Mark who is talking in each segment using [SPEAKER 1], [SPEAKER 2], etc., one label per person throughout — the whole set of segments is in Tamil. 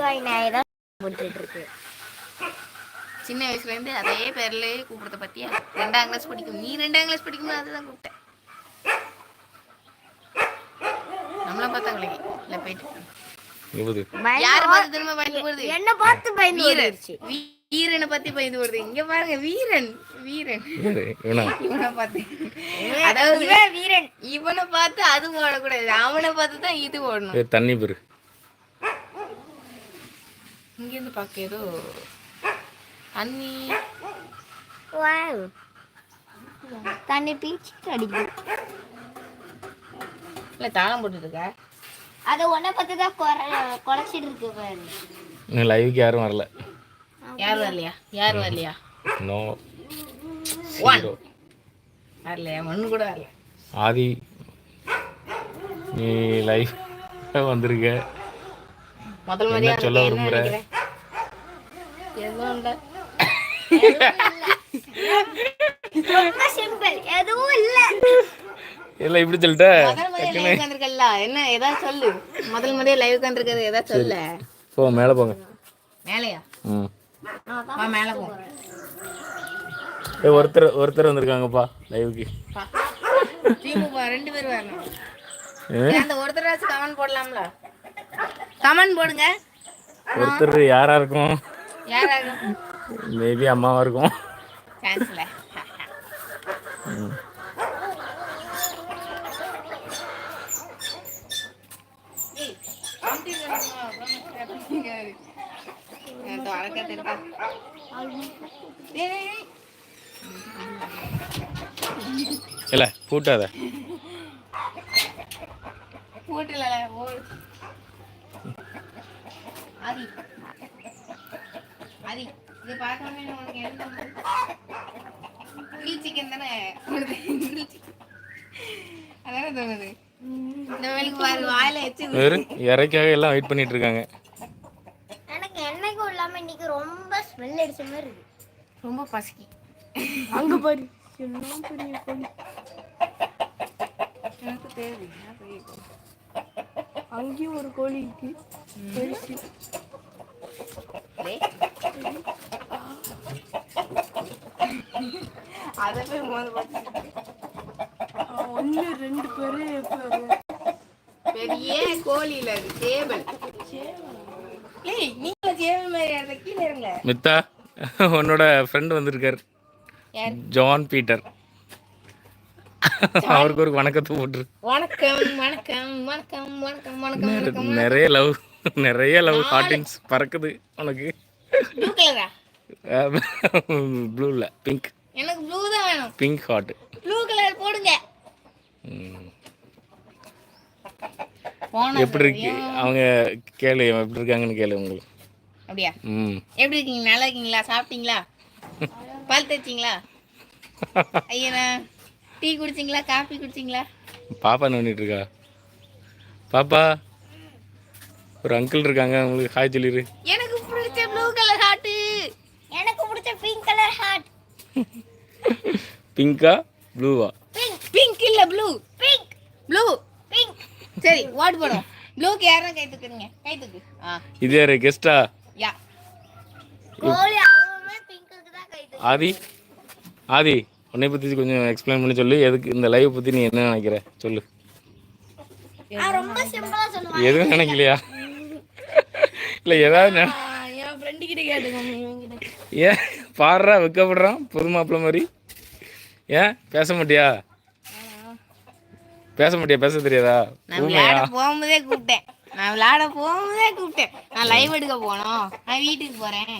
[SPEAKER 1] வாய் நாய் தான் போட்டுட்டு இருக்கு
[SPEAKER 2] சின்ன வயசுல இருந்து அதே பேர்ல கூப்பிடுறத பத்தியா? ரெண்டாம் கிளாஸ் படிக்கும். நீ ரெண்டாம் கிளாஸ் படிக்கும்போது அதுதான் கூப்பிட்டேன் நம்மள பார்த்தா இல்ல போயிட்டு.
[SPEAKER 3] இருபது
[SPEAKER 2] யார பார்த்து திரும்ப பயந்து போடுது
[SPEAKER 1] என்ன பார்த்து பயந்து
[SPEAKER 2] வீரன்.
[SPEAKER 1] வந்துருச்சு
[SPEAKER 2] வீ- வீரனை பத்தி பயந்து போடுது இங்க பாருங்க வீரன். வீரன்?
[SPEAKER 3] இவனா?
[SPEAKER 2] பார்த்து. அதாவது
[SPEAKER 1] வீரன்.
[SPEAKER 2] இவனை பார்த்து அது ஓடக்கூடாது. அவனை பார்த்து தான் இது ஓடணும்.
[SPEAKER 3] தண்ணி பெரு
[SPEAKER 2] இங்க இருந்து பார்க்க ஏதோ தண்ணி.
[SPEAKER 1] தண்ணி பீச்சு அடிக்கும்
[SPEAKER 2] இல்ல தாளம் போட்டுட்டு இருக்க
[SPEAKER 1] அது உன்னை பத்தி தான் குறைச்சிட்டு இருக்கு பாரு.
[SPEAKER 3] இன்னும் லைவுக்கு யாரும் வரல.
[SPEAKER 2] யார் வரலையா? யார் வரலையா?
[SPEAKER 3] நோ
[SPEAKER 2] வரலையா? ஒண்ணு கூட வரல.
[SPEAKER 3] ஆதி நீ லைவ் வந்திருக்க.
[SPEAKER 2] முதல் மாதிரியா
[SPEAKER 3] சொல்ல விரும்புற?
[SPEAKER 2] எதுவும் இல்ல.
[SPEAKER 1] எதுவும்
[SPEAKER 3] இப்படி சொல்லிட்ட?
[SPEAKER 2] என்ன ஏதாவது சொல்லு. முதல் மாதிரியா லைவ் உட்காந்துருக்கிறது ஏதாவது சொல்ல?
[SPEAKER 3] போ மேலே போங்க.
[SPEAKER 2] மேலையா?
[SPEAKER 3] ம்.
[SPEAKER 2] மேல போ.
[SPEAKER 3] ஏய் ஒருத்தர் ஒருத்தர் வந்திருக்காங்கப்பா லைவுக்கு
[SPEAKER 2] ரெண்டு வரணும். ஏய், அந்த ஒருத்தராச்சும் கமெண்ட் போடலாம்ல? கமெண்ட் போடுங்க.
[SPEAKER 3] ஒருத்தர் யாரா இருக்கும்? மேபி அம்மாவா இருக்கும்.
[SPEAKER 2] சான்ஸ்ல
[SPEAKER 3] இல்லை பூட்டாத.
[SPEAKER 2] போட்டுல ஓடு ஆதி ஆதி இது பார்க்காம உனக்கு என்ன கிரில் சிக்கன் தானே. அதானே தோணுது? இந்த வேலைக்கு பாரு வாயில வச்சு
[SPEAKER 3] வெறும் இறைக்காக எல்லாம் வெயிட் பண்ணிட்டு இருக்காங்க.
[SPEAKER 1] எனக்கு என்னைக்கும் இல்லாம இன்னைக்கு ரொம்ப ஸ்மெல் அடிச்ச மாதிரி இருக்கு.
[SPEAKER 2] ரொம்ப பசிக்கி.
[SPEAKER 1] அங்க பாரு
[SPEAKER 2] எனக்கு தேவை நான் போய்
[SPEAKER 1] அங்கேயும் ஒரு கோழி இருக்கு.
[SPEAKER 2] அதை போய்
[SPEAKER 1] ரெண்டு பேரு
[SPEAKER 2] பெரிய கோழி இல்ல அது சேவல். ஏய் நீங்க சேவல் மாதிரி அந்த கீழே இருங்க.
[SPEAKER 3] மித்தா உன்னோட ஃப்ரெண்ட் வந்திருக்கார்.
[SPEAKER 2] யார்?
[SPEAKER 3] John Peter. அவருக்கு ஒரு வணக்கத்தை போட்டுரு.
[SPEAKER 2] வணக்கம் வணக்கம் வணக்கம் வணக்கம் வணக்கம் வணக்கம்.
[SPEAKER 3] நிறைய லவ் நிறைய லவ் ஹார்டிங்ஸ் பறக்குது உனக்கு.
[SPEAKER 2] ப்ளூ கலரா
[SPEAKER 3] ப்ளூவில் பிங்க்
[SPEAKER 2] எனக்கு ப்ளூ தான் வேணும்.
[SPEAKER 3] பிங்க் ஹார்ட்
[SPEAKER 2] ப்ளூ கலர் போடுங்க.
[SPEAKER 3] எப்படி இருக்கு? அவங்க கேளு எப்படி இருக்காங்கன்னு கேளு உங்களுக்கு.
[SPEAKER 2] அப்படியா?
[SPEAKER 3] ம்.
[SPEAKER 2] எப்படி இருக்கீங்க? நல்லா இருக்கீங்களா? சாப்பிட்டீங்களா? பால் தேய்ச்சிங்களா? ஐயனா டீ குடிச்சிங்களா? காஃபி குடிச்சிங்களா?
[SPEAKER 3] பாப்பா பண்ணிட்டு இருக்கா? பாப்பா ஒரு அங்கிள் இருக்காங்க உங்களுக்கு ஹாய் சொல்லிடு
[SPEAKER 2] எனக்கு பிடிச்ச ப்ளூ கலர் ஹார்ட்டு
[SPEAKER 1] எனக்கு பிடிச்ச பிங்க் கலர் ஹார்ட்
[SPEAKER 3] பிங்கா ப்ளூவா
[SPEAKER 2] பிங்க் பிங்க் இல்ல ப்ளூ பிங்க் ப்ளூ பிங்க் சரி ஓட்டு போடும் ப்ளூக்கு யாரும் கை தூக்குறீங்க கை தூக்கு ஆ.
[SPEAKER 3] இது யாரு கெஸ்டா
[SPEAKER 2] யா.
[SPEAKER 1] கோழி அவமே பிங்க்குக்கு தான் கை தூக்கும்.
[SPEAKER 3] ஆதி. ஆதி உன்னை பற்றி கொஞ்சம் எக்ஸ்பிளைன் பண்ணி சொல்லு. எதுக்கு இந்த லைவ் பற்றி நீ என்ன நினைக்கிற? சொல்லு.
[SPEAKER 1] ரொம்ப சிம்பிளா சொல்லுவேன்
[SPEAKER 3] எதுவும் நினைக்கலையா? இல்லை ஏதாவது
[SPEAKER 2] என் ஃப்ரெண்டு கிட்ட கேட்டுக்கோங்க
[SPEAKER 3] ஏன்? பாடுறா வெக்கப்படுறான் புது மாப்பிள்ள மாதிரி. ஏன்? பேச மாட்டியா? பேச மாட்டியா? பேச தெரியாதா?
[SPEAKER 2] போகும்போதே கூப்பிட்டேன். நான் விளையாட போகும்போதே கூப்பிட்டேன். நான் லைவ் எடுக்க போனோம். நான் வீட்டுக்கு போறேன்.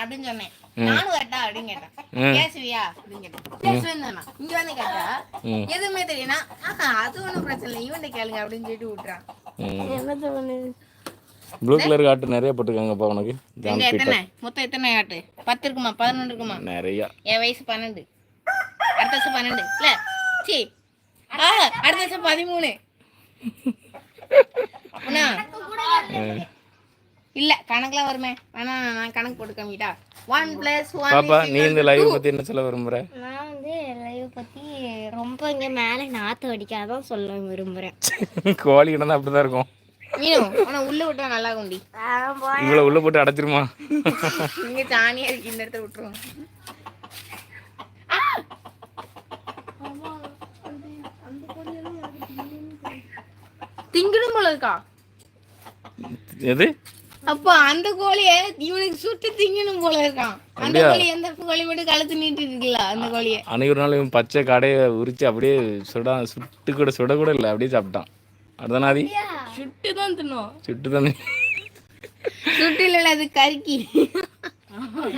[SPEAKER 2] அப்படின்னு சொன்னேன். நானும் வரட்டா அப்படின்னு கேட்டேன். பேசுவியா? அப்படின்னு கேட்டேன். சொன்னான். இங்க வந்து கேட்டா. எதுவுமே தெரியும்னா ஆஹா அது ஒண்ணும் பிரச்சனை இல்லை. இவன்ட்ட கேளுங்க அப்படின்னு சொல்லிட்டு விட்டுறான்.
[SPEAKER 1] என்ன தோணுது
[SPEAKER 3] ப்ளூ கலர் காட்டு நிறைய போட்டிருக்காங்கப்பா உனக்கு. ஜான்
[SPEAKER 2] எங்க
[SPEAKER 3] பீட்டர்.
[SPEAKER 2] எத்தனை? மொத்தம் எத்தனை ஆட்டு பத்து இருக்குமா பதினொன்று இருக்குமா?
[SPEAKER 3] நிறையா.
[SPEAKER 2] என் வயசு பன்னெண்டு. அடுத்த வருஷம் பன்னெண்டு. இல்ல சி ஆ அடுத்த வருஷம் பதிமூணு. அண்ணா. இல்ல கணக்குலாம் வருமே. வேணா நான் கணக்கு போட்டு காமிக்கிட்டா ஒன் பிளஸ் ஒன்
[SPEAKER 3] பாப்பா நீ இந்த லைவ் பற்றி என்ன சொல்ல விரும்புற?
[SPEAKER 1] நான் வந்து லைவ் பத்தி ரொம்ப இங்க மேல நாத்து அடிக்காதான் சொல்ல விரும்புறேன்.
[SPEAKER 3] கோழி கிடந்தா அப்படி தான் இருக்கும்.
[SPEAKER 2] மீனு உள்ள விட்டா நல்லா குண்டி.
[SPEAKER 3] இவ்வளோ உள்ளே போட்டு அடைச்சிருமா?
[SPEAKER 2] இங்க தானியா இருக்கு இந்த இடத்துல விட்டுருவோம். திங்கிடும் போல இருக்கா?
[SPEAKER 3] எது?
[SPEAKER 2] அப்போ அந்த கோழிய இவனுக்கு சுட்டு திங்கணும் போல இருக்கான் அந்த? கோழி எந்த கோழி மட்டும் கழுத்து நீட்டு இருக்குல்ல அந்த கோழிய?
[SPEAKER 3] அன்னைக்கு ஒரு நாள் இவன் பச்சை கடையை உரிச்சு அப்படியே சுடா சுட்டு கூட சுட கூட இல்லை அப்படியே சாப்பிட்டான். அடுத்தனாதி
[SPEAKER 2] சுட்டு தான் தின்னோம்
[SPEAKER 3] சுட்டு தண்ணி
[SPEAKER 2] சுட்டு இல்ல அது கறிக்கி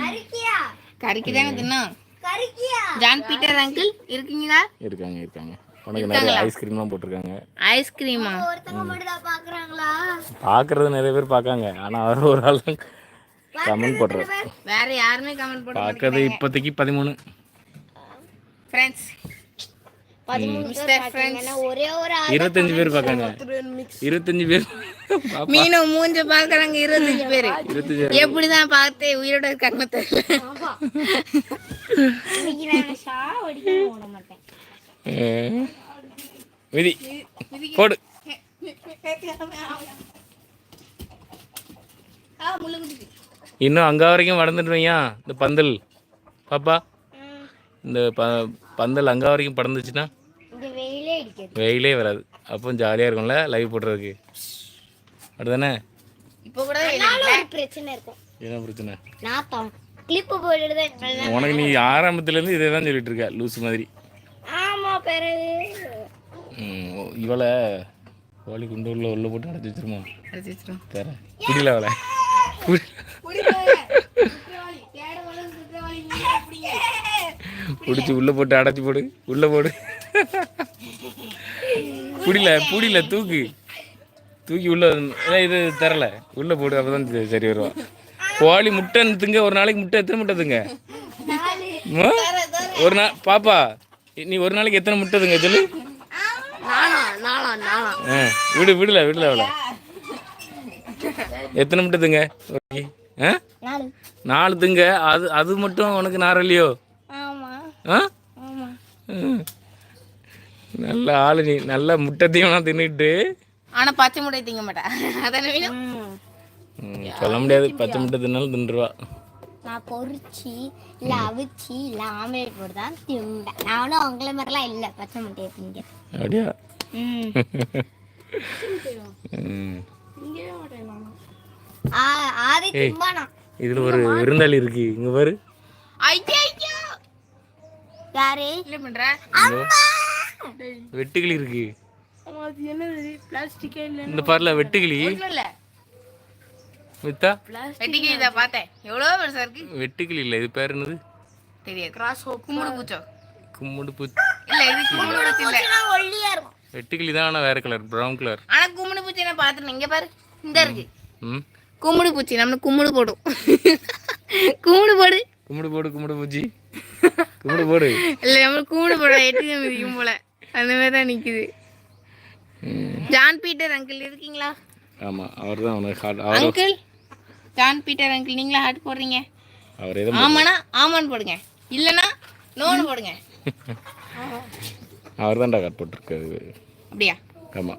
[SPEAKER 1] கருக்கியா?
[SPEAKER 2] கறிக்கு தானே தின்னோம்.
[SPEAKER 1] கருக்கியா?
[SPEAKER 2] ஜான் பீட்டர் அங்கிள் இருக்கீங்களா?
[SPEAKER 3] இருக்காங்க இருக்காங்க. உனக்கு நிறைய ஐஸ்கிரீம்லாம் போட்டிருக்காங்க.
[SPEAKER 2] ஐஸ்கிரீமா?
[SPEAKER 1] மட்டும் தான் பாக்குறாங்களா?
[SPEAKER 3] பார்க்கறது நிறைய பேர் பார்க்காங்க ஆனால் அவர் ஒரு ஆள் கமெண்ட் போடுறாரு.
[SPEAKER 2] வேற யாருமே கமெண்ட் போட
[SPEAKER 3] பார்க்கறது இப்போதைக்கு பதிமூணு.
[SPEAKER 2] ஃப்ரெண்ட்ஸ்
[SPEAKER 3] இருபத்தஞ்சு பேர் பார்க்காங்க இருபத்தஞ்சு பேர். பாப்பா,
[SPEAKER 2] மீனை மூஞ்ச பாக்குறாங்க இருபத்தஞ்சு பேரு. எப்படிதான் பார்த்து உயிரோட இருக்காங்க
[SPEAKER 3] விதி. போடு. இன்னும் அங்கே வரைக்கும் வளர்ந்துட்டு வையா இந்த பந்தல். பாப்பா. இந்த ப பந்தல் அங்கே வரைக்கும் படர்ந்துச்சுன்னா?
[SPEAKER 1] இந்த வெயிலே
[SPEAKER 3] வராது அப்போ ஜாலியாக இருக்கும்ல லைவ் போடுறதுக்கு அப்படிதானே
[SPEAKER 2] இப்ப கூட
[SPEAKER 1] அதனால ஒரு பிரச்சனை இருக்கும்
[SPEAKER 3] என்ன பிரச்சனை
[SPEAKER 1] நாத்தம் கிளிப்பு
[SPEAKER 3] உனக்கு நீ ஆரம்பத்துலேருந்து இதே தான் சொல்லிட்டு இருக்க லூஸ் மாதிரி
[SPEAKER 1] பிறகு
[SPEAKER 3] இவளை கோழி குண்டு உள்ள உள்ள போட்டு அடைச்சி வச்சிருமா
[SPEAKER 2] அடிச்சு வச்சிரும்.
[SPEAKER 3] தர புரியல அவளை பிடிச்சி உள்ள போட்டு அடைச்சி போடு. உள்ள போடு. புடியல புடியல தூக்கு. தூக்கி உள்ள இது தரல. உள்ள போடு அப்பதான் சரி- சரி வருவா கோழி முட்டை திங்க ஒரு நாளைக்கு முட்டை எத்தனை முட்டை திங்க? ஒரு நாள் பாப்பா நீ ஒரு நாளைக்கு எத்தனை முட்டை திங்க சொல்லு? விடு விடல விடல அவளை. எத்தனை முட்டை திங்க?
[SPEAKER 1] நாலு.
[SPEAKER 3] திங்க. அது அது மட்டும் உனக்கு நாரலையோ
[SPEAKER 1] ஆமா
[SPEAKER 3] ஆ. நல்ல ஆளு நீ. நல்ல முட்டை தீவனம் தின்னுட்டு
[SPEAKER 2] ஆனா பச்சை முட்டை திங்க மாட்டா. அதானே
[SPEAKER 3] சொல்ல முடியாது. பச்சை முட்டை தின்னாலும் தின்றுவா.
[SPEAKER 1] நான் பொரிச்சு இல்ல அவிச்சு இல்ல ஆம்லேட் போட்டு தான் திம்பேன் நானும் அவங்கள மாதிரிலாம் இல்ல பச்சை முட்டையை திங்க
[SPEAKER 3] அப்படியா? இதுல ஒரு விருந்தாளி இருக்கு. இங்க பாரு.
[SPEAKER 2] ஐயா ஐயா
[SPEAKER 1] யாரு?
[SPEAKER 2] என்ன பண்ற?
[SPEAKER 3] வெட்டுக்கிளி இருக்கு.
[SPEAKER 2] பிளாஸ்டிக்கே இல்ல
[SPEAKER 3] இந்த பாருல வெட்டுக்கிளி.
[SPEAKER 2] இல்ல
[SPEAKER 3] வித்தா?
[SPEAKER 2] வெட்டிக்கிளி இதை பார்த்தேன். எவ்வளவு பெருசா இருக்கு.
[SPEAKER 3] வெட்டுக்கிளி இல்ல இது பேர் என்னது?
[SPEAKER 2] தெரியாது. கிராஸ் கும்பிடு பூச்சோ?
[SPEAKER 3] கும்முடு பூ
[SPEAKER 2] இல்ல இது பூச்சி இல்ல.
[SPEAKER 1] ஒல்லியா இருக்கும்.
[SPEAKER 3] வெட்டுக்கிளி தான் ஆனா வேற கலர் ப்ரௌன் கலர்
[SPEAKER 2] ஆனா கும்பிடு பூச்சி நான் பாத்துருந்தேன்? இங்க பாரு. இந்த இருக்கு.
[SPEAKER 3] ம்
[SPEAKER 2] கும்பிடு பூச்சி நம்ம கும்பிடு போடும். கும்பிடு போடு.
[SPEAKER 3] கும்பிடு போடு கும்பிடு பூச்சி. கும்பிடு போடு.
[SPEAKER 2] இல்ல நம்ம கும்பிடு போட எட்டு மிதிக்கும் போல. அந்த மாதிரி தான் நிக்குது.
[SPEAKER 3] ம்.
[SPEAKER 2] ஜான் பீட்டர் அங்கிள் இருக்கீங்களா?
[SPEAKER 3] ஆமா அவர் தான் அவனுக்கு ஹார்ட் அவர்
[SPEAKER 2] அங்கிள் ஜான் பீட்டர் அங்கிள் நீங்களா ஹார்ட் போடுறீங்க?
[SPEAKER 3] அவர் எதை
[SPEAKER 2] ஆமாண்ணா ஆமான்னு போடுங்க. இல்லைன்னா நோன்னு போடுங்க.
[SPEAKER 3] அவர் தான்டா கட் போட்டிருக்காரு.
[SPEAKER 2] அப்படியா?
[SPEAKER 3] ஆமா.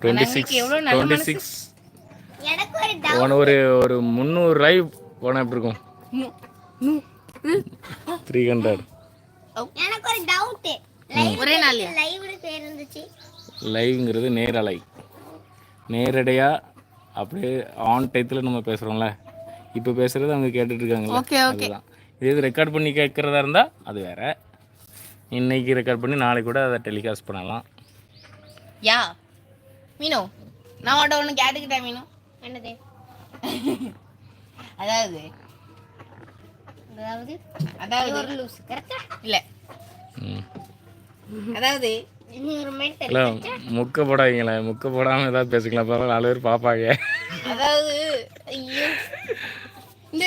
[SPEAKER 3] டுவெண்ட்டி சிக்ஸ் டுவெண்ட்டி சிக்ஸ்
[SPEAKER 1] ஒரு
[SPEAKER 3] ஒரு ஒரு முந்நூறு லைவ் போனால் எப்படி இருக்கும்?
[SPEAKER 2] நு, நு, உ.
[SPEAKER 3] த்ரீ ஹண்ட்ரட்
[SPEAKER 1] எனக்கு ஒரு டவுட்
[SPEAKER 2] ஒரே
[SPEAKER 1] லைவ்ல பேர் இருந்துச்சு.
[SPEAKER 3] லைவ்ங்கிறது நேரலை. நேரடியாக அப்படியே ஆன் டயத்தில் நம்ம பேசுகிறோம்ல இப்போ பேசுகிறது அவங்க
[SPEAKER 2] ஓகே
[SPEAKER 3] அதுதான். இதே இது ரெக்கார்ட் பண்ணி கேட்குறதா இருந்தால் அது வேற. இன்னைக்கு ரெக்கார்ட் பண்ணி நாளைக்கு கூட அதை டெலிகாஸ்ட் பண்ணலாம்.
[SPEAKER 2] யா மீனு நான் ஒன்று கேட்டுக்கிட்டேன் மீனு.
[SPEAKER 1] என்னது?
[SPEAKER 2] அதாவது
[SPEAKER 1] அதாவது
[SPEAKER 2] அதாவது
[SPEAKER 1] ஒரு லூஸ் கரெக்டா
[SPEAKER 2] இல்லை.
[SPEAKER 3] ம்.
[SPEAKER 2] அதாவது
[SPEAKER 3] இல்லை முக்க போடாதீங்களே முக்க போடாமல் ஏதாவது பேசிக்கலாம். பரவாயில்ல நாலு பேர் பார்ப்பாங்க
[SPEAKER 2] அதாவது ஐயோ. இந்த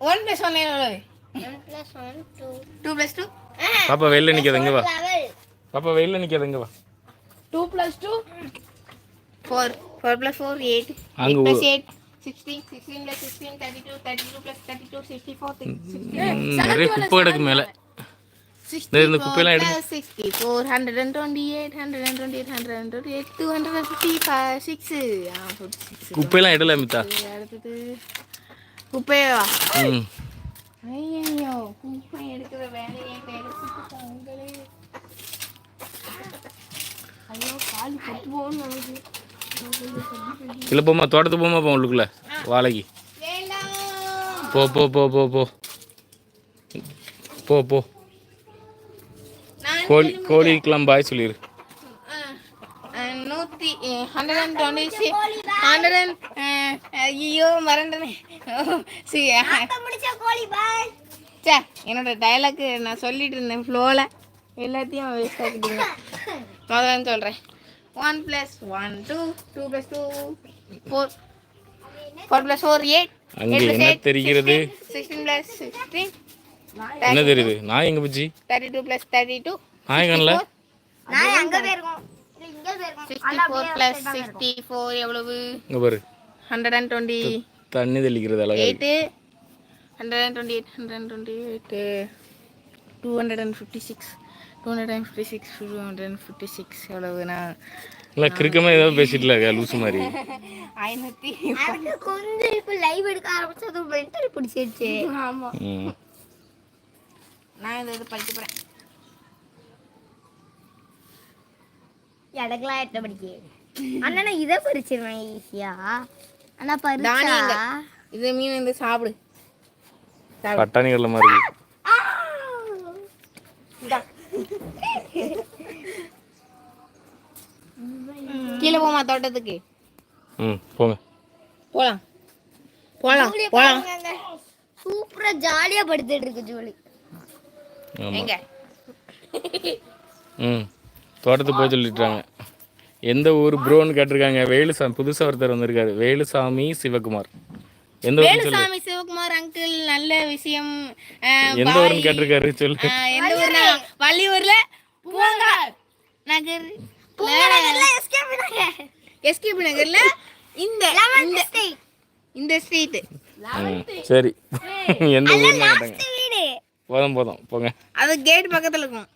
[SPEAKER 2] ஒன் ப்ளஸ் ஒன் எவ்வளவு?
[SPEAKER 1] One plus one two
[SPEAKER 2] plus two
[SPEAKER 3] பாப்பா வெளில நிற்காது எங்கே வா. பாப்பா வெளில நிற்காது எங்கே வா.
[SPEAKER 2] Two plus two four four plus four eight
[SPEAKER 3] அங்க
[SPEAKER 2] எயிட்
[SPEAKER 3] ஒ-
[SPEAKER 2] plus eight sixteen sixteen plus sixteen thirty two thirty two plus thirty two plus thirty four
[SPEAKER 3] ம், நிறைய குப்பை கிடக்கு மேலே இந்த இந்த குப்பையெல்லாம் எடுங்க
[SPEAKER 2] sixty four hundred and twenty eight hundred and twenty eight hundred and twenty eight two hundred and fifty five six ah fifty six
[SPEAKER 3] குப்பையெல்லாம் எடுல மித்தா
[SPEAKER 2] அடுத்தது குப்பையா
[SPEAKER 3] ம்
[SPEAKER 2] ஐயோ குப்பை எடுக்கிற வேலையை எடுத்துட்டாங்களே ஐயோ கால் பத்து போகணும்
[SPEAKER 3] இல்லை போமா தோட்டத்துக்கு போமா போ உள்ளுக்குள்ள. வாழைக்கு. போ போ போ போ போ. போ போ.
[SPEAKER 2] நான்
[SPEAKER 3] கோழி கோழிக்கெல்லாம் பாய் சொல்லிடு
[SPEAKER 2] நூற்றி hundred and twenty six hundred and ஐயோ மறந்துனே சி
[SPEAKER 1] முடிச்ச கோழி பாய்.
[SPEAKER 2] சே என்னோட டைலாக்கு நான் சொல்லிட்டு இருந்தேன் ஃப்ளோவில் எல்லாத்தையும் வேஸ்ட் ஆக்கிட்டீங்க. முதல்ல சொல்கிறேன் one plus one two two plus two four four plus four eight
[SPEAKER 3] அங்கே என்ன தெரிகிறது?
[SPEAKER 2] சிக்ஸ்டீன் ப்ளஸ் சிக்ஸ்டீன்
[SPEAKER 3] என்ன தெரியுது? நான் எங்கே போச்சு?
[SPEAKER 2] Thirty two plus thirty two
[SPEAKER 3] நான் கண்ணல
[SPEAKER 1] நான் அங்க போயிருக்கோம்.
[SPEAKER 2] Sixty four plus sixty four எவ்வளவு?
[SPEAKER 3] இங்கே பாரு.
[SPEAKER 2] ஹண்ட்ரட் அண்ட் டுவெண்ட்டி
[SPEAKER 3] தண்ணி தெளிக்கிறது அழகா.
[SPEAKER 2] Eight hundred and twenty eight hundred and twenty eight two hundred and fifty six two hundred and fifty six two hundred and fifty six எவ்வளவுண்ணா
[SPEAKER 3] இல்லை கிறுக்கமா ஏதோ பேசிட்டு இருக்கா லூசு மாதிரி.
[SPEAKER 2] ஐநூற்றி
[SPEAKER 1] எனக்கு கொஞ்சம் இப்ப லைவ் எடுக்க ஆரம்பிச்சது மென்டல் பிடிச்சிருச்சு.
[SPEAKER 2] ஆமாம் நான் இதை இது படிக்க போகிறேன்
[SPEAKER 1] எனக்குலாம் எட்ட படிக்க அண்ணா நான் இதை பறிச்சிருவேன் ஈஸியா ஆனா பறிச்சா.
[SPEAKER 2] இது மீன் வந்து சாப்பிடு சாப்பிடு.
[SPEAKER 3] பட்டாணி கடலை மாதிரி.
[SPEAKER 2] கீழே போமா தோட்டத்துக்கு.
[SPEAKER 3] ம் போங்க.
[SPEAKER 2] போலாம். போலாம் போலாம்.
[SPEAKER 1] சூப்பரா ஜாலியா படுத்துட்டு இருக்கு ஜோலி.
[SPEAKER 2] எங்க?
[SPEAKER 3] ம் தோட்டத்துக்கு போய் சொல்லிட்டாங்க எந்த ஊர் ப்ரோன்னு கேட்டிருக்காங்க. வேலுசாமி புதுசாக ஒருத்தர் வந்திருக்காரு. வேலுசாமி சிவகுமார். எந்த
[SPEAKER 2] வேலுசாமி சிவகுமார் அங்கிள் நல்ல விஷயம்.
[SPEAKER 3] எந்த. ஊர்னு கேட்டிருக்காரு சொல்லு?
[SPEAKER 2] எந்த ஊர்னா வள்ளியூர்ல. பூங்கார் நகர். எஸ்கேபி நகர்ல இந்த இந்த இந்த ஸ்ட்ரீட்
[SPEAKER 3] சரி. எந்த ஊர்னு கேட்டாங்க? போதும் போதும் போங்க.
[SPEAKER 2] அது கேட் பக்கத்துல இருக்கும்.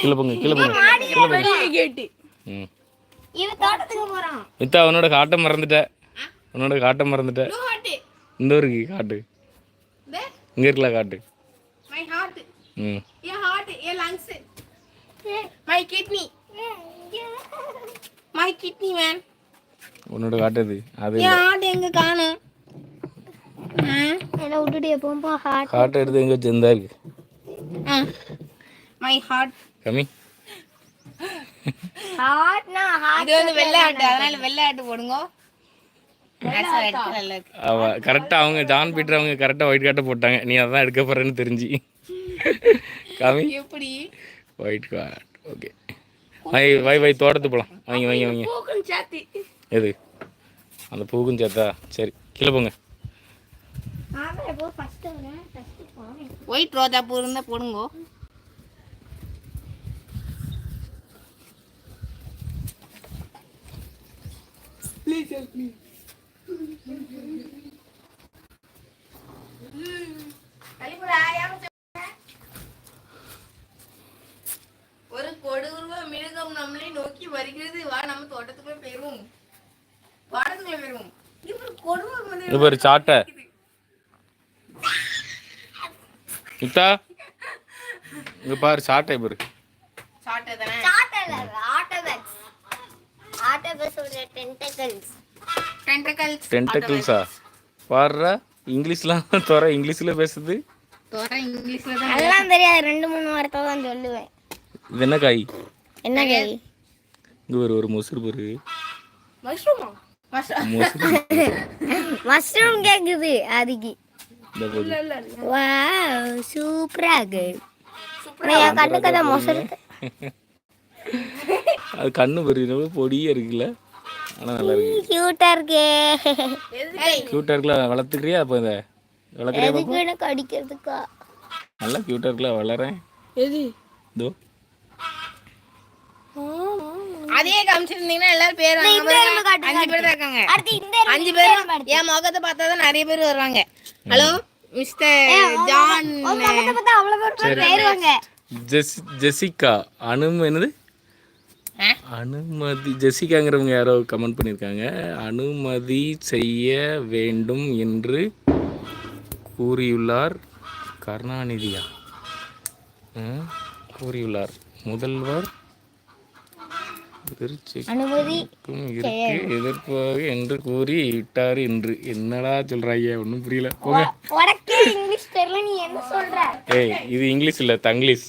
[SPEAKER 3] கீழே போங்க கீழே போங்க. கீழே போங்க.
[SPEAKER 2] கேட்டு
[SPEAKER 3] ம்.
[SPEAKER 1] இவன் தோட்டத்துக்கு போறான்.
[SPEAKER 3] மித்தா உன்னோட காட்டை மறந்துட்ட. உன்னோட காட்டை மறந்துட்ட.
[SPEAKER 2] ஹார்ட்
[SPEAKER 3] இந்த ஊருக்கு காட்டு. இங்கே இருக்கல காட்டு.
[SPEAKER 2] மை. ஹார்ட்
[SPEAKER 3] ம்
[SPEAKER 2] heart kidney my kidney man
[SPEAKER 3] உன்னோட காட்டுது அது.
[SPEAKER 2] ஹார்ட் எங்க காணும்?
[SPEAKER 1] என்ன விட்டுட்டு எப்பவும் ஹார்ட்
[SPEAKER 3] காட்டை எடுத்து எங்கே வச்சிருந்தா இருக்கு?
[SPEAKER 2] மை ஹார்ட்
[SPEAKER 3] கம்மி.
[SPEAKER 1] ஹார்ட்னா ஹார்ட்
[SPEAKER 2] இது வந்து வெள்ளை ஆட்டு அதனால வெள்ளை ஆட்டு போடுங்க.
[SPEAKER 3] அவ கரெக்டாக அவங்க ஜான் பீட்டர் அவங்க கரெக்டாக ஒயிட் காட்டை போட்டாங்க. நீ அதான் எடுக்க போறேன்னு தெரிஞ்சு. காமி
[SPEAKER 2] எப்படி?
[SPEAKER 3] ஒயிட் கார்ட் ஓகே வை வை வை தோட்டத்து போகலாம் வாங்க வாங்க வாங்க.
[SPEAKER 2] பூக்கும் சாத்தி.
[SPEAKER 3] எது? அந்த பூக்கும் சேர்த்தா சரி கீழே போங்க.
[SPEAKER 1] ஆமா
[SPEAKER 2] ஒயிட் ரோஜா பூ இருந்தா போடுங்க. ஒரு கொடூர மிருகம் நம்மளை நோக்கி வருகிறது. வா நம்ம தோட்டத்துக்குள்ள போயிருவோம். தோட்டத்துக்குள்ள போயிருவோம்.
[SPEAKER 3] பாரு சாட்டை. இங்கே பாரு சாட்டை பாரு
[SPEAKER 2] சாட்டை தானே?
[SPEAKER 1] ஆட்டோபஸ் ஆட்டோபஸ் ஆட்டோபஸ் உடைய டென்டக்கல்ஸ்
[SPEAKER 2] டென்டக்கல்ஸ்
[SPEAKER 3] டென்டக்கிள்ஸா பாடுறா இங்கிலீஷ்லாம் தோற இங்கிலீஷில் பேசுது.
[SPEAKER 2] தோற இங்கிலீஷ்ல தான்
[SPEAKER 1] அதெல்லாம் தெரியாது. ரெண்டு மூணு வார்த்தை தான் சொல்லுவேன்.
[SPEAKER 3] இது என்ன காய்?
[SPEAKER 1] என்ன காய்?
[SPEAKER 3] இங்கே ஒரு ஒரு மொசுறு பாரு.
[SPEAKER 2] மஷ்ரூமா மஷ்ரூம்
[SPEAKER 1] கேக்குது அதுக்கு. வாவ் சூப்பரா இருக்கு. என் கண்ணுக்கு தான்
[SPEAKER 3] அது கண்ணு பாரு எவ்வளோ பொடியாக இருக்குல்ல. ஆனால் நல்லா இருக்கு.
[SPEAKER 1] கியூட்டா இருக்கே.
[SPEAKER 3] க்யூட்டாக இருக்குல்ல வளர்த்துக்கிறியா அப்போ இதை? வளர்க்குறியா பாப்பா?
[SPEAKER 1] எதுக்கு எனக்கு அடிக்கிறதுக்கா?
[SPEAKER 3] நல்லா க்யூட்டாக இருக்குல்ல வளரேன்.
[SPEAKER 2] எது?
[SPEAKER 3] இதோ.
[SPEAKER 2] அதே காமிச்சிருந்தீங்கன்னா எல்லாரும் பேர் அஞ்சு பேர் தான் இருக்காங்க.
[SPEAKER 1] அடுத்து இந்த
[SPEAKER 2] அஞ்சு பேரும் என் முகத்தை பார்த்தா தான் நிறைய பேர் வருவாங்க. ஹலோ மிஸ்டர் ஜான்
[SPEAKER 1] அவ்வளவு பேர் பேர்
[SPEAKER 3] ஜெஸ் ஜெசிகா அனு என்னது? அனுமதி ஜெசிகாங்கிறவங்க யாரோ கமெண்ட் பண்ணியிருக்காங்க. அனுமதி செய்ய வேண்டும் என்று கூறியுள்ளார் கருணாநிதியா. கூறியுள்ளார். முதல்வர் எதிர்ப்பாக என்று கூறி விட்டார் என்று. என்னடா சொல்றாங்க ஒன்றும் புரியல. போங்க. ஏய் இது இங்கிலீஷ் இல்லை தங்கிலீஷ்.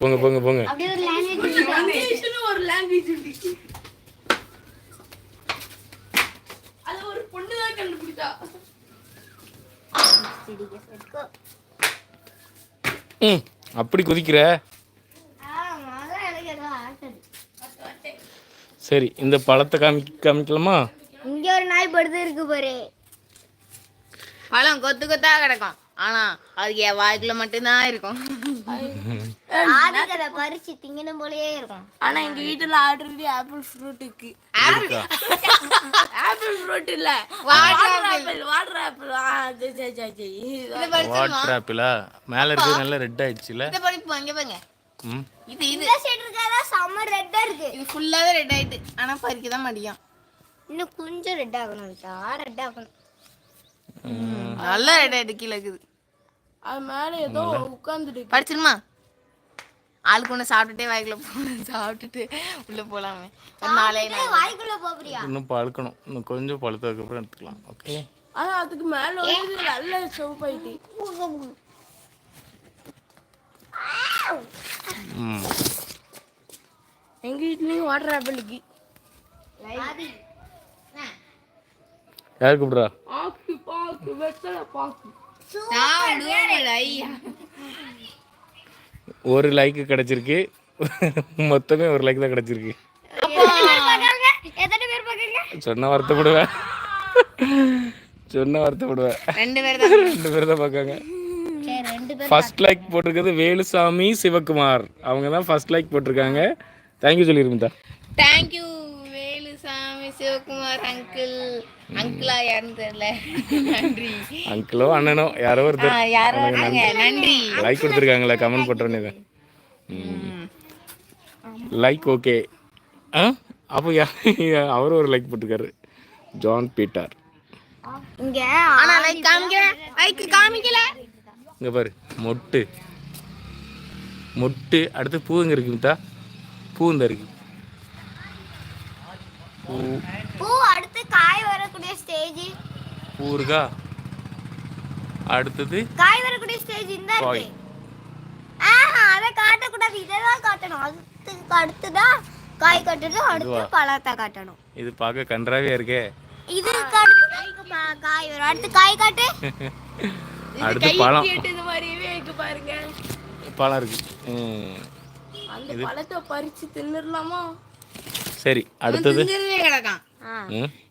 [SPEAKER 3] போங்க போங்க போங்க
[SPEAKER 1] அப்படியே ஒரு லாங்குவேஜ்
[SPEAKER 2] ஒரு லாங்குவேஜ் இருக்கு அது ஒரு பொண்ணு தான் கண்டுபிடிச்சா
[SPEAKER 3] ம் அப்படி குதிக்கிற? சரி இந்த பழத்தை காமி காமிக்கலாமா?
[SPEAKER 1] இங்க ஒரு நாய் படுத்து இருக்கு பாரு.
[SPEAKER 2] பழம் கொத்து கொத்தா கிடக்கும். ஆனா அதுக்கு என் வாய்க்குள்ள மட்டும்தான் இருக்கும்.
[SPEAKER 1] அதை பறிச்சு திங்கணும் போலயே இருக்கும்.
[SPEAKER 2] ஆனா எங்க வீட்டுல ஆல்ரெடி ஆப்பிள் ஃப்ரூட் இருக்கு ஆப்பிள் ஃப்ரூட் இல்ல. Water apple water apple
[SPEAKER 3] water ஆப்பிளா மேலே இருக்கிறது நல்லா ரெட் ஆயிடுச்சுல?
[SPEAKER 2] இதை படிப்போம் இங்க பாருங்க.
[SPEAKER 3] ம்.
[SPEAKER 2] இது இது.
[SPEAKER 1] சைடு இருக்காதா செம்ம ரெட்டா இருக்கு.
[SPEAKER 2] இது ஃபுல்லாவே ரெட் ஆயிட்டு ஆனா பறிக்க தான் முடியும்
[SPEAKER 1] இன்னும் கொஞ்சம் ரெட் ஆகணும் ரெட் ஆகணும்.
[SPEAKER 2] நல்லா ரெட் ஆயிட்டு கீழே இருக்குது.
[SPEAKER 4] அது மேல ஏதோ உட்காந்துட்டு
[SPEAKER 2] படிச்சிருமா? ஆளுக்கு ஒன்று சாப்பிட்டுட்டே வாய்க்குள்ள போகணும் சாப்பிட்டுட்டு உள்ள போலாமே. ஒரு நாளே
[SPEAKER 1] வாய்க்குள்ள போறியா
[SPEAKER 3] இன்னும் பழுக்கணும். இன்னும் கொஞ்சம் பழுத்ததுக்கப்புறம் எடுத்துக்கலாம். ஓகே
[SPEAKER 4] ஆனா அதுக்கு மேல வந்து நல்ல சிவப்பாயிட்டு.
[SPEAKER 3] ம்.
[SPEAKER 4] எங்க வீட்லயும் வாட்டர் ஆப்பிளுக்கு
[SPEAKER 3] யார் கூப்பிட்றா?
[SPEAKER 4] ஆக்கு பாக்கு வெத்தலை பாக்கு.
[SPEAKER 3] ஒரு லைக்கு கிடைச்சிருக்கு. மொத்தமே ஒரு லைக் தான் கிடைச்சிருக்கு.
[SPEAKER 1] எத்தனை பேர் பாக்குறீங்க
[SPEAKER 3] சொன்ன வருத்தப்படுவேன். சொன்ன வருத்தப்படுவேன்.
[SPEAKER 2] ரெண்டு பேர் தான்.
[SPEAKER 3] ரெண்டு பேர் தான் பார்க்காங்க
[SPEAKER 1] சரி ரெண்டு பேர்
[SPEAKER 3] ஃபர்ஸ்ட் லைக் போட்டிருக்கிறது வேலுசாமி சிவகுமார் அவங்க தான் ஃபர்ஸ்ட் லைக் போட்டிருக்காங்க. தேங்க்யூ சொல்லிருந்தா
[SPEAKER 2] தேங்க்யூ சிவகுமார் அங்கிள் அங்கிளா யாருன்னு தெரியல. நன்றி.
[SPEAKER 3] அங்கிளோ அண்ணனோ யாரோ
[SPEAKER 2] ஆ,
[SPEAKER 3] ஒருத்தர்
[SPEAKER 2] யாரோ நன்றி.
[SPEAKER 3] லைக் கொடுத்துருக்காங்களே கமெண்ட் பண்ணுறோன்னே லைக் ஓகே ஆ? அப்போ அவரும் ஒரு லைக் போட்டிருக்காரு. ஜான் பீட்டர்
[SPEAKER 1] இங்க
[SPEAKER 2] ஆனா லைக் காமிக்கல. லைக் காமிக்கல.
[SPEAKER 3] இங்கே பாரு மொட்டு. மொட்டு அடுத்து பூங்க இருக்கு மித்தா? பூ இந்த இருக்கு. பூ.
[SPEAKER 1] பூ அடுத்து காய் வரக்கூடிய ஸ்டேஜ்
[SPEAKER 3] பூ இருக்கா அடுத்தது
[SPEAKER 1] காய் வரக்கூடிய ஸ்டேஜ் இந்த
[SPEAKER 3] காய்.
[SPEAKER 1] இருக்கு ஆஹா அதை காட்டக்கூடாது. இதை தான் காட்டணும். அதுக்கு அடுத்துதான் காய் காட்டணும் அடுத்து? பழத்தை காட்டணும்.
[SPEAKER 3] இது பார்க்க கன்றாவே இருக்கே.
[SPEAKER 1] இதுக்கு அடுத்து காய் வரும். அடுத்து காய் காட்டு.
[SPEAKER 3] அடுத்து பழம்.
[SPEAKER 4] இது மாதிரியே இருக்கு பாருங்க.
[SPEAKER 3] பழம் இருக்கு. ம்.
[SPEAKER 4] அந்த பழத்தை பறிச்சு தின்னுடலாமா?
[SPEAKER 3] சரி அடுத்தது.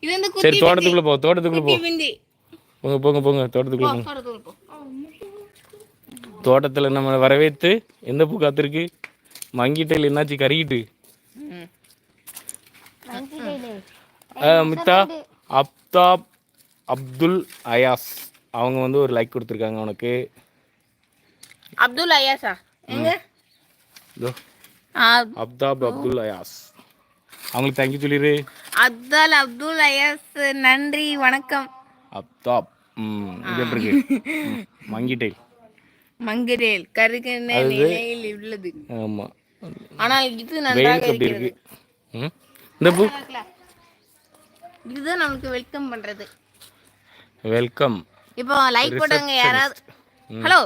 [SPEAKER 2] இது வந்து
[SPEAKER 3] சரி
[SPEAKER 2] குட்டி
[SPEAKER 3] தோட்டத்துக்குள்ள போ தோட்டத்துக்குள்ள போ. போங்க போங்க போங்க தோட்டத்துக்குள்ள போங்க.
[SPEAKER 2] போ.
[SPEAKER 3] தோட்டத்தில் நம்ம வரவேற்று எந்த பூ காத்திருக்கு? மங்கிட்டையில் என்னாச்சு. ஆ, மித்தா அப்தாப் அப்துல் அயாஸ். அவங்க வந்து ஒரு லைக் கொடுத்துருக்காங்க உனக்கு.
[SPEAKER 2] அப்துல் அப்-
[SPEAKER 3] அப்தாப் அப்துல் அயாஸ். அவங்களுக்கு தேங்க்யூ சொல்லிடு
[SPEAKER 2] அப்துல் அப்துல் ஐயாஸ் நன்றி வணக்கம்.
[SPEAKER 3] அப்தாப். ம் இது எப்படி இருக்கு? ம், மங்கிட்டை
[SPEAKER 2] மங்கரேல் கருகன நிலையில் உள்ளது.
[SPEAKER 3] ஆமாம்
[SPEAKER 2] ஆனால் இது நன்றாக இருக்கிறது.
[SPEAKER 3] இந்த பூ?
[SPEAKER 2] இதுதான் நமக்கு வெல்கம் பண்றது.
[SPEAKER 3] வெல்கம்
[SPEAKER 2] இப்போ லைக் போட்டவங்க யாராவது ஹலோ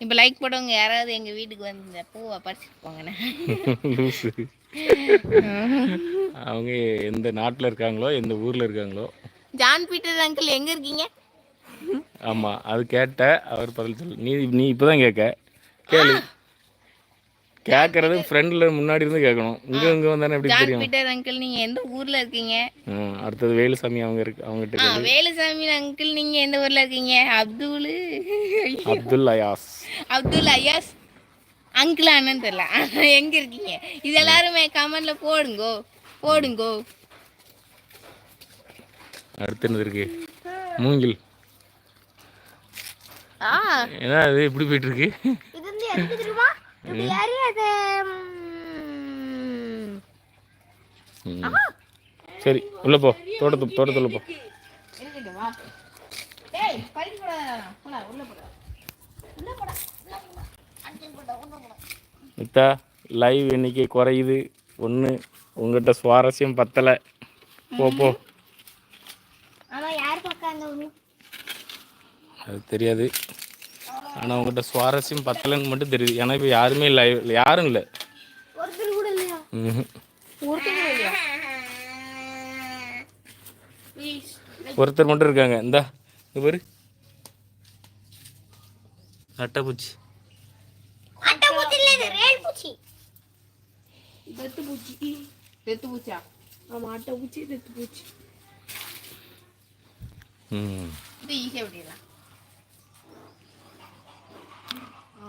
[SPEAKER 2] இப்போ லைக் போட்டவங்க யாராவது எங்க வீட்டுக்கு வந்து இந்த பூவை பறிச்சுட்டு போங்கண்ணே.
[SPEAKER 3] அவங்க எந்த நாட்டில் இருக்காங்களோ எந்த ஊரில் இருக்காங்களோ.
[SPEAKER 2] ஜான் பீட்டர் அங்கிள் எங்க இருக்கீங்க?
[SPEAKER 3] ஆமாம் அது கேட்ட அவர் பதில் சொல்லு நீ நீ இப்போ தான் கேட்க. கேளு. கேட்கறது ஃப்ரெண்டில் முன்னாடி இருந்து கேட்கணும். இங்கே இங்கே வந்தானே எப்படி
[SPEAKER 2] ஜான்
[SPEAKER 3] தெரியும்.
[SPEAKER 2] பீட்டர் அங்கிள் நீங்க எந்த ஊர்ல இருக்கீங்க?
[SPEAKER 3] அடுத்தது வேலுசாமி அவங்க இருக்கு அவங்ககிட்ட
[SPEAKER 2] ஆ
[SPEAKER 3] கேளு.
[SPEAKER 2] வேலுசாமி அங்கிள் நீங்க எந்த ஊர்ல இருக்கீங்க? அப்துல்.
[SPEAKER 3] அப்துல் அயாஸ்.
[SPEAKER 2] அப்துல் ஐயாஸ் அங்கிள் அண்ணன் தெரியல. எங்க இருக்கீங்க? இது எல்லாருமே கமெண்ட்ல போடுங்கோ போடுங்கோ.
[SPEAKER 3] அடுத்து என்னது இருக்கு? மூங்கில். ஏன்னா அது எப்படி போயிட்டு இருக்கு சரி உள்ள போ. தோட்டத்து தோட்டத்துல போ.
[SPEAKER 2] உள்ள போட.
[SPEAKER 3] மித்தா லைவ் எண்ணிக்கை குறையுது. ஒன்று உங்ககிட்ட சுவாரஸ்யம் பத்தலை. போ போ.
[SPEAKER 1] ஆமா யார் பக்கம் அந்த ஒண்ணு
[SPEAKER 3] அது தெரியாது. ஆனால் உங்ககிட்ட சுவாரஸ்யம் பத்தலைன்னு மட்டும் தெரியுது. ஏன்னா இப்போ யாருமே லைவ் யாரும் இல்லை.
[SPEAKER 1] ஒருத்தர் கூட இல்லையா?
[SPEAKER 3] ம்ஹும்.
[SPEAKER 2] ஒருத்தர் இல்லையா? ப்ளீஸ்
[SPEAKER 3] ஒருத்தர் மட்டும் இருக்காங்க. இந்தா இங்க பாரு. அட்டைப்பூச்சி
[SPEAKER 1] அட்டை பூச்சி இல்ல இது ரேல் பூச்சி
[SPEAKER 4] வெத்து பூச்சி.
[SPEAKER 2] செத்து பூச்சா?
[SPEAKER 4] ஆமா அட்டை பூச்சி வெத்து பூச்சி.
[SPEAKER 2] இது ஈஸியாக விட்டிடலாம்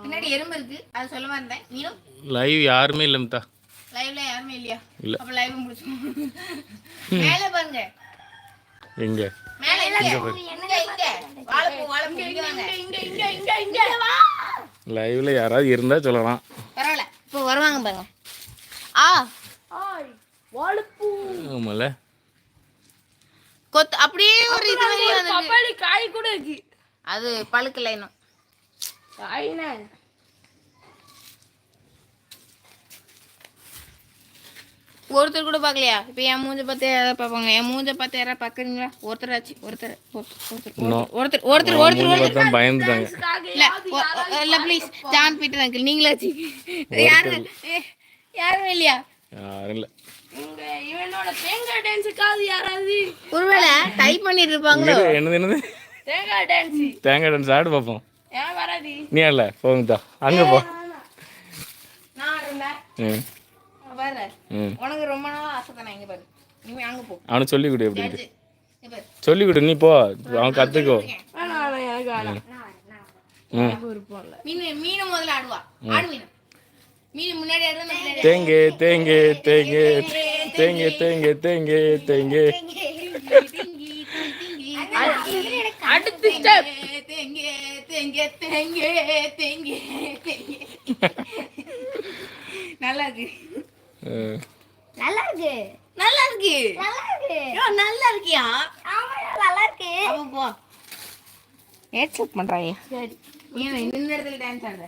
[SPEAKER 2] பின்னாடி எறும்பு இருக்கு. அது சொல்ல நீனும்?
[SPEAKER 3] லைவ் யாருமே இல்லை மித்தா.
[SPEAKER 2] லைவ்ல யாருமே இல்லையா?
[SPEAKER 3] இல்ல.
[SPEAKER 2] அப்ப லைவ் முடிச்சோம் மேல பாருங்க.
[SPEAKER 3] எங்க?
[SPEAKER 2] மேல இல்ல இங்க. இங்க வாழைப்பூ வாழைப்பூ இங்க வாங்க.
[SPEAKER 4] இங்க இங்க இங்க இங்க வா.
[SPEAKER 3] லைவ்ல யாராவது இருந்தால் சொல்லலாம்.
[SPEAKER 2] பரவாயில்ல. இப்போ வருவாங்க பாருங்க. ஆ.
[SPEAKER 4] வாழைப்பூ
[SPEAKER 2] கொத்து அப்படியே ஒரு இது.
[SPEAKER 4] பப்பாளி காய் கூட இருக்கு.
[SPEAKER 2] அது பழுக்கல இன்னும்.
[SPEAKER 4] காய்னா
[SPEAKER 2] ஒருத்தர் கூட பார்க்கலையா? இப்போ என் மூஞ்ச பார்த்து யாராவது பார்ப்பாங்க என் மூஞ்ச பார்த்து யாராவது பார்க்குறீங்களா? ஒருத்தர் ஆச்சு ஒருத்தர் ஒருத்தர். ஒருத்தர் ஒருத்தர் ஒருத்தர்
[SPEAKER 3] பயந்துட்டாங்க.
[SPEAKER 2] இல்ல இல்ல ப்ளீஸ் ஜான் பீட்டர் அங்கிள் நீங்களாச்சு. யாரு? யாருமே இல்லையா?
[SPEAKER 3] யாரும் இல்லை.
[SPEAKER 4] இவனோட தேங்காய் டான்ஸுக்காவது யாராவது?
[SPEAKER 2] ஒருவேளை டைப் பண்ணிட்டு இருப்பாங்களோ?
[SPEAKER 3] என்னது என்னது
[SPEAKER 4] தேங்காய் டான்ஸ்
[SPEAKER 3] தேங்காய் டான்ஸ் ஆடு பார்ப்போம்.
[SPEAKER 4] ஏன் வராது?
[SPEAKER 3] நீ இல்ல போங்கத்தா அங்கே போ.
[SPEAKER 2] நான் ஆடுறேன்
[SPEAKER 3] ம்.
[SPEAKER 2] பாரு. உனக்கு ரொம்ப நாள் ஆசை தானே இங்க பாரு. நீ அங்க போ.
[SPEAKER 3] அவனுக்கு சொல்லி கொடு
[SPEAKER 2] பாரு.
[SPEAKER 3] சொல்லி கொடு நீ போ. அவன்
[SPEAKER 4] வேணாம். எனக்கு இல்லை
[SPEAKER 2] மீன் மீன் முதல்ல ஆடுவா. ஆடு
[SPEAKER 3] தேங்கு தேங்கு தேங்கு தேங்கு தேங்கு தேங்கு தேங்கு
[SPEAKER 4] அடுத்து.
[SPEAKER 2] தேங்கு தேங்கு தேங்கு தேங்கு. நல்லா இருக்கு.
[SPEAKER 1] நல்லா இருக்கு
[SPEAKER 2] நல்லா இருக்கு
[SPEAKER 1] நல்லா இருக்கு
[SPEAKER 2] நல்லா இருக்கியா
[SPEAKER 1] ஆமா நல்லா இருக்கு
[SPEAKER 2] அப்ப போ சரி. நீ இந்த இடத்துல டான்ஸ் ஆடுற?